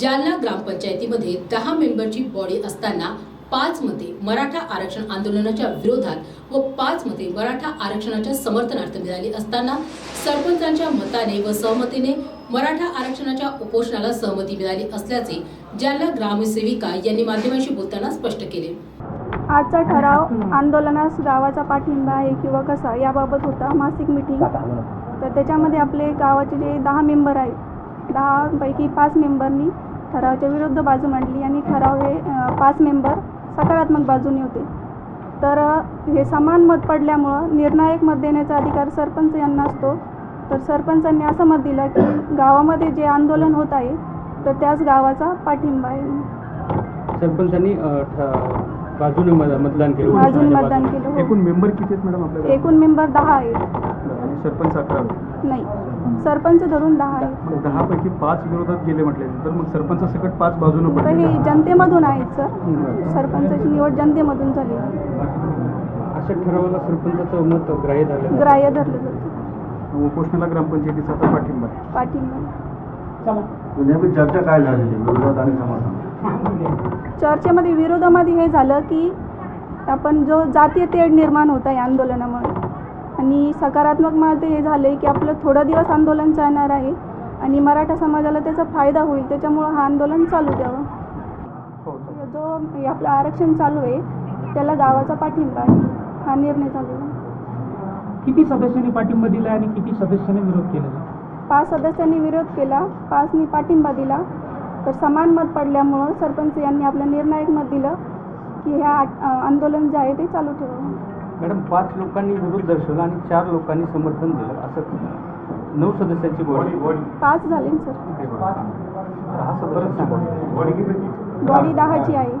जालना ग्रामपंचायतीमध्ये दहा मेंबरची बॉडी असताना पाच मते मराठा आरक्षण आंदोलनाच्या विरोधात व पाच मते मराठा आरक्षणाच्या समर्थनार्थ मिळाली असताना सरपंचांच्या मताने व सहमतीने मराठा आरक्षणाच्या उपोषणाला सहमती मिळाली असल्याचे जालना ग्रामसेविका यांनी माध्यमांशी बोलताना स्पष्ट केले. आजचा ठराव आंदोलनास गावाचा पाठिंबा आहे किंवा कसा याबाबत होता मासिक मिटिंग तर त्याच्यामध्ये आपले गावाचे जे दहा मेंबर आहेत दहापैकी पाच मेंबरनी ठरावाच्या विरुद्ध बाजू मांडली आणि ठराव हे पाच मेंबर सकारात्मक बाजूने होते. तर हे समान मत पडल्यामुळं निर्णायक मत देण्याचा अधिकार सरपंच यांना असतो. तर सरपंचांनी असं मत दिलं की गावामध्ये जे आंदोलन होत आहे तर त्याच गावाचा पाठिंबा आहे. सरपंचांनी बाजूने मत- मतदान केलं बाजूने उपोषणाच्या मतदान बाजूने. केलं हो. एकूण मेंबर किती आहेत मॅडम आपल्या एकूण मेंबर दहा आहेत. आणि सरपंच अकरा नाही सरपंच. धरून दहा आहेत. मग दहा पैकी पाच विरोधात गेले म्हटले तर मग सरपंच सकट पाच बाजूने तर पडले. हे जनतेमधून आहेत सर. सरपंचाची निवड जनतेमधून झाली. अशा ठरावाला सरपंचाचं मत ग्राह्य धरलं ग्राह्य धरलं जातं. उपोषणाला ग्रामपंचायतीचा आता पाठिंबा आहे. पाठिंबा. नेमकी चर्चा काय झालेली विरोधात आणि समर्थन चर्चेमध्ये विरोधामध्ये हे झालं की आपण जो जातीय तेढ निर्माण होत आहे आंदोलनामुळे आणि सकारात्मकमध्ये हे झालं की आपलं थोडं दिवस आंदोलन चालणार आहे आणि मराठा समाजाला त्याचा फायदा होईल त्याच्यामुळं हा आंदोलन चालू द्यावं. जो आपलं आरक्षण चालू आहे त्याला गावाचा पाठिंबा आहे. हा निर्णय झालेला किती सदस्यांनी पाठिंबा दिला आणि किती सदस्यांनी विरोध केला पाच सदस्यांनी विरोध केला पाचनी पाठिंबा दिला. तर समान मत पडल्यामुळं सरपंच यांनी आपलं निर्णायक मत दिलं की ह्या आंदोलन जे आहे ते चालू ठेवावं मॅडम पाच लोकांनी विरोध दर्शवला आणि चार लोकांनी समर्थन दिलं. असं नऊ सदस्यांची बॉडी पाच झाले ना सर. बॉडी दहाची आहे.